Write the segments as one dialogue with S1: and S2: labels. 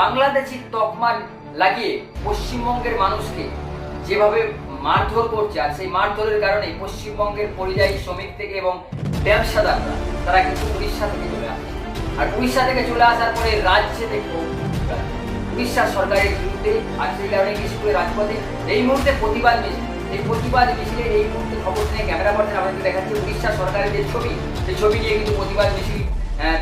S1: বাংলাদেশি তকমা লাগিয়ে পশ্চিমবঙ্গের মানুষকে যেভাবে মারধর করছে, আর সেই মারধরের কারণে পশ্চিমবঙ্গের পরিযায়ী শ্রমিক থেকে এবং ব্যবসাদাররা, তারা কিন্তু উড়িষ্যা থেকে চলে আসছে। আর উড়িষ্যা থেকে চলে আসার পরে রাজ্যে দেখব। উড়িষ্যা সরকারের বিরুদ্ধে, আজকে কারণে স্কুলের রাজপথে, এই মুহূর্তে প্রতিবাদ মিছিল। এই প্রতিবাদ মিছিলে এই মুহূর্তে খবর নিয়ে ক্যামেরা পার্সন আমাদের দেখাচ্ছে উড়িষ্যা সরকারের যে ছবি, সেই ছবি নিয়ে কিন্তু প্রতিবাদ মিছিল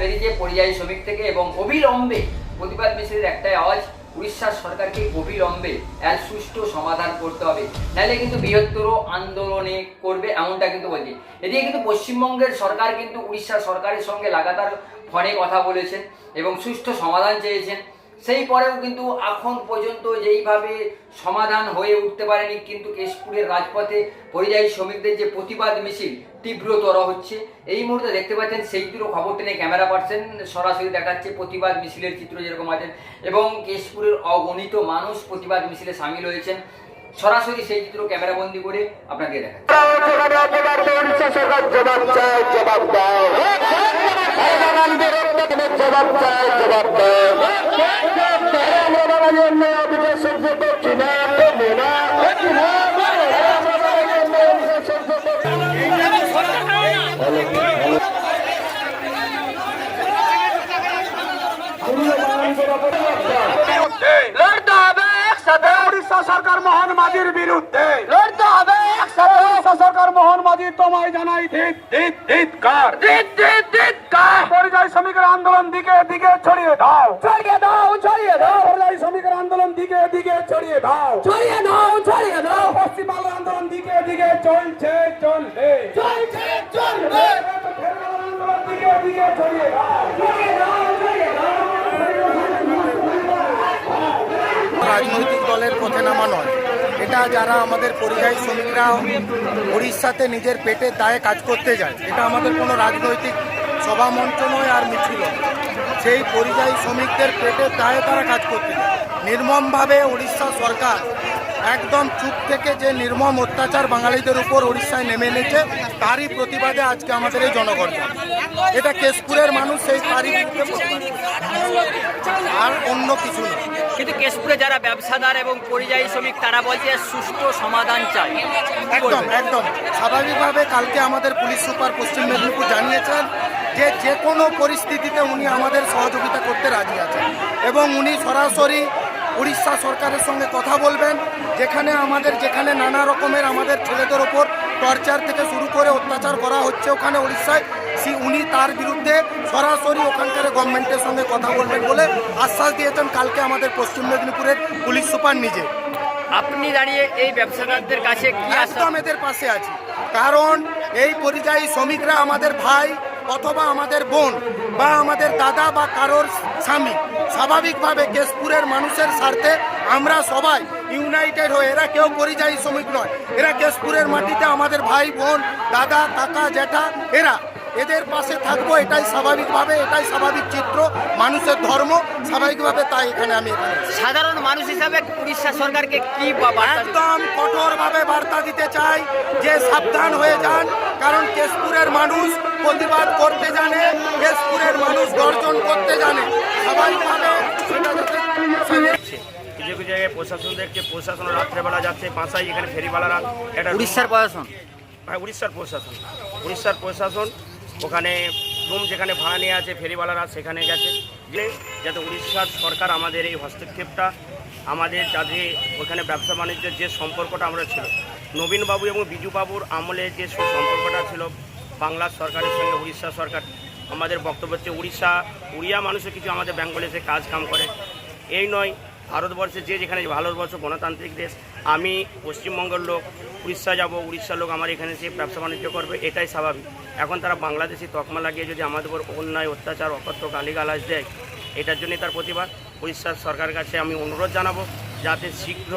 S1: বেরিয়েছে পরিযায়ী শ্রমিক থেকে এবং অবিলম্বে প্রতিবাদ মিছিলের একটাই আওয়াজ উড়িষ্যার সরকারকে অবিলম্বে এর সুষ্ঠু সমাধান করতে হবে। নাহলে কিন্তু বৃহত্তর আন্দোলনে করবে এমনটা কিন্তু বলছে। এদিকে কিন্তু পশ্চিমবঙ্গের সরকার কিন্তু উড়িষ্যার সরকারের সঙ্গে লাগাতার ফোনে কথা বলেছেন এবং সুষ্ঠু সমাধান চেয়েছেন। সেই পরেও কিন্তু এখন পর্যন্ত যেইভাবে সমাধান হয়ে উঠতে পারেনি, কিন্তু কেশপুরের রাজপথে পরিযায়ী শ্রমিকদের যে প্রতিবাদ মিছিল তীব্রতর হচ্ছে। এই মুহূর্তে দেখতে পাচ্ছেন সেই দুটো খবর টেনে ক্যামেরা পাচ্ছেন সরাসরি দেখাচ্ছে প্রতিবাদ মিছিলের চিত্র যেরকম আছেন এবং কেশপুরের অগণিত মানুষ প্রতিবাদ মিছিলে সামিল হয়েছেন। সরাসরি সেই চিত্র ক্যামেরা বন্দি করে আপনাকে দেখাচ্ছে।
S2: জবাব চাই।
S3: লড়তে হবে একসাথে। উড়িষ্যা সরকার মোহন মাঝির বিরুদ্ধে। লড়তে মোহন মাঝি তোমায় জানাই ধিত ধিত ধিত কার? ধিত ধিত ধিত কার? পরিযায়ী শ্রমিকের আন্দোলন দিকে দিকে ছড়িয়ে দাও। ছড়িয়ে দাও ছড়িয়ে দাও। পরিযায়ী শ্রমিকের আন্দোলন দিকে দিকে ছড়িয়ে দাও। ছড়িয়ে দাও ছড়িয়ে দাও। পশ্চিমবঙ্গের আন্দোলন দিকে দিকে চলছে চলবে। চলছে চলবে। আন্দোলন দিকে দিকে ছড়িয়ে দাও। ছড়িয়ে দাও ছড়িয়ে দাও।
S4: রাজনৈতিক দলের পথে নামা নয়। এটা যারা আমাদের পরিযায়ী শ্রমিকরা উড়িষ্যাতে নিজের পেটের দায়ে কাজ করতে যায়, এটা আমাদের কোনো রাজনৈতিক সভা মঞ্চ নয় আর মিছিল। সেই পরিযায়ী শ্রমিকদের পেটের দায়ে তারা কাজ করতে যায় নির্মমভাবে উড়িষ্যা সরকার একদম চুপ থেকে যে নির্মম অত্যাচার বাঙালিদের উপর উড়িষ্যায় নেমে এনেছে, তারই প্রতিবাদে আজকে আমাদের এই জনগণনা এটা কেশপুরের মানুষ সেই তারই। আর অন্য কিছু নয়
S1: কিন্তু কেশপুরে যারা ব্যবসাদার এবং পরিযায়ী শ্রমিক, তারা বলছে সুষ্ঠু সমাধান চাই।
S4: একদম একদম। স্বাভাবিকভাবে কালকে আমাদের পুলিশ সুপার পশ্চিম মেদিনীপুর জানিয়েছেন যে যে কোনো পরিস্থিতিতে উনি আমাদের সহযোগিতা করতে রাজি আছেন এবং উনি সরাসরি উড়িষ্যা সরকারের সঙ্গে কথা বলবেন, যেখানে আমাদের, যেখানে নানা রকমের আমাদের ছেলেদের ওপর টর্চার থেকে শুরু করে অত্যাচার করা হচ্ছে ওখানে উড়িষ্যায়। সে- উনি তার বিরুদ্ধে সরাসরি ওখানকার গভর্নমেন্টের সঙ্গে কথা বলবেন বলে আশ্বাস দিয়েছেন কালকে আমাদের পশ্চিম মেদিনীপুরের পুলিশ সুপার নিজে।
S1: আপনি দাঁড়িয়ে এই ব্যবসাদারদের কাছে
S4: একদম এদের পাশে আছি। কারণ এই পরিযায়ী শ্রমিকরা আমাদের ভাই অথবা আমাদের বোন বা আমাদের দাদা বা কারোর স্বামী স্বাভাবিকভাবে কেশপুরের মানুষের স্বার্থে আমরা সবাই ইউনাইটেড হয়ে এরা কেউ পরিযায়ী শ্রমিক নয় এরা কেশপুরের মাটিতে আমাদের ভাই বোন দাদা কাকা জ্যাঠা এরা এদের পাশে থাকব এটাই স্বাভাবিকভাবে এটাই স্বাভাবিক চিত্র। মানুষের ধর্ম স্বাভাবিকভাবে তাই এখানে আমি
S1: সাধারণ মানুষ হিসাবে উড়িষ্যা সরকারকে কি বা-
S4: একদম কঠোরভাবে বার্তা দিতে চাই যে সাবধান হয়ে যান কারণ কেশপুরের মানুষ প্রতিবাদ করতে জানে কেশপুরের মানুষ গর্জন করতে জানে। স্বাভাবিকভাবে সেটা
S5: কিছু কিছু জায়গায় প্রশাসন দেখছে প্রশাসন রাত্রেবেলা যাচ্ছে পাঁচাই এখানে ফেরিওয়ালারা এটা
S1: উড়িষ্যার প্রশাসন?
S5: হ্যাঁ, উড়িষ্যার প্রশাসন। উড়িষ্যার প্রশাসন ওখানে রুম যেখানে ভাড়া নিয়ে আছে, ফেরিওয়ালারা সেখানে গেছে। যে যাতে উড়িষ্যার সরকার আমাদের এই হস্তক্ষেপটা, আমাদের যাতে ওখানে ব্যবসা বাণিজ্যের যে সম্পর্কটা আমরা ছিল, নবীনবাবু এবং বিজুবাবুর আমলে যে সম্পর্কটা ছিল বাংলার সরকারের সঙ্গে উড়িষ্যা সরকার, আমাদের বক্তব্য হচ্ছে উড়িষ্যা, উড়িয়া মানুষও কিছু আমাদের বেঙ্গলে এসে কাজ কাম করে। এই নয়, ভারতবর্ষে যে যেখানে, ভারতবর্ষ গণতান্ত্রিক দেশ আমি পশ্চিমবঙ্গের লোক, উড়িষ্যা যাব, উড়িষ্যার লোক আমার এখানে এসে ব্যবসা বাণিজ্য করবে, এটাই স্বাভাবিক। এখন তারা বাংলাদেশি তকমা লাগিয়ে যদি আমাদের উপর অন্যায়, অত্যাচার, অকথ্য, গালিগালাজ দেয়, এটার জন্যই তার প্রতিবাদ। উড়িষ্যার সরকারের কাছে আমি অনুরোধ জানাব, যাতে শীঘ্র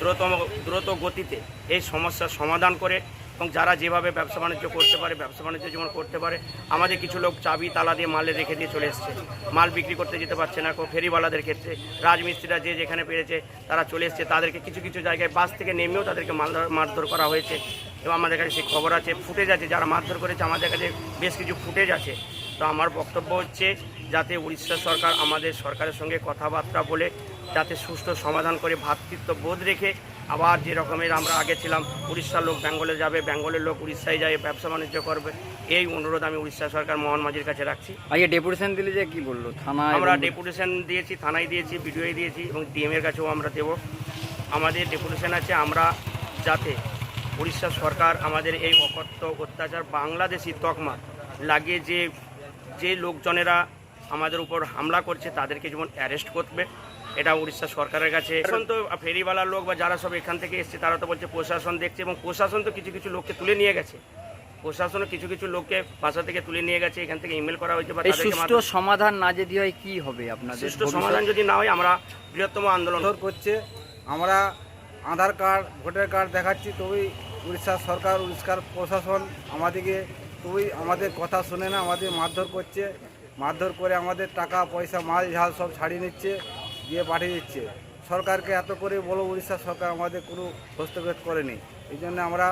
S5: দ্রুত দ্রুত গতিতে এই সমস্যার সমাধান করে এবং যারা যেভাবে ব্যবসা বাণিজ্য করতে পারে, ব্যবসা বাণিজ্য যেমন করতে পারে, আমাদের কিছু লোক চাবি, তালা দিয়ে মালে রেখে দিয়ে চলে এসছে। মাল বিক্রি করতে যেতে পারছে না ফেরিওয়ালাদের ক্ষেত্রে। রাজমিস্ত্রিরা যে যেখানে পেরেছে, তারা চলে এসছে। তাদেরকে কিছু কিছু জায়গায় বাস থেকে নেমেও তাদেরকে মারধর মারধর করা হয়েছে। এবং আমাদের কাছে সেই খবর আছে, ফুটেজ আছে, যারা মারধর করেছে, আমাদের কাছে বেশ কিছু ফুটেজ আছে। তো আমার বক্তব্য হচ্ছে, যাতে উড়িষ্যা সরকার আমাদের সরকারের সঙ্গে কথাবার্তা বলে, যাতে সুষ্ঠু সমাধান করে ভ্রাতৃত্ব বোধ রেখে আবার যে রকমের আমরা আগে ছিলাম উড়িষ্যার লোক বেঙ্গলে যাবে বেঙ্গলের লোক উড়িষ্যায় যাবে ব্যবসা বাণিজ্য করবে এই অনুরোধ আমি উড়িষ্যা সরকার মোহন মাঝির কাছে রাখছি।
S1: আজকে ডেপুটেশন দিলে যে কি বলল? থানা
S5: আমরা ডেপুটেশন দিয়েছি থানায় দিয়েছি বিডিওয়ে দিয়েছি এবং ডিএম এর কাছেও আমরা দেব। আমাদের ডেপুটেশন আছে আমরা যাতে উড়িষ্যা সরকার আমাদের এই অকথ্য অত্যাচার বাংলাদেশি তকমা লাগিয়ে যে যে লোকজনেরা আমাদের উপর হামলা করছে তাদেরকে যেমন অ্যারেস্ট করবে এটা উড়িষ্যা সরকারের কাছে। এখন তো ফেরিওয়ালার লোক বা যারা সব এখান থেকে এসছে তারা তো বলছে প্রশাসন দেখছে এবং প্রশাসন তো কিছু কিছু লোককে তুলে নিয়ে গেছে। প্রশাসনও কিছু কিছু লোককে বাসা থেকে তুলে নিয়ে গেছে এখান থেকে ইমেল করা হয়েছে বা
S1: সুষ্ঠু সমাধান না যদি হয় কি হবে আপনাদের
S5: সুষ্ঠু সমাধান যদি না হয় আমরা বৃহত্তম আন্দোলন
S6: করছে আমরা আধার কার্ড ভোটার কার্ড দেখাচ্ছি তবেই উড়িষ্যা সরকার উড়িষ্যার প্রশাসন আমাদেরকে তবেই আমাদের কথা শুনে না আমাদের মারধর করছে। মারধর করে আমাদের টাকা পয়সা মাল ঝাল সব ছাড়িয়ে নিচ্ছে। দিয়ে পাঠিয়ে দিচ্ছে। সরকারকে এত করে বলো উড়িষ্যা সরকার আমাদের কোনো হস্তক্ষেপ করেনি। এই জন্য আমরা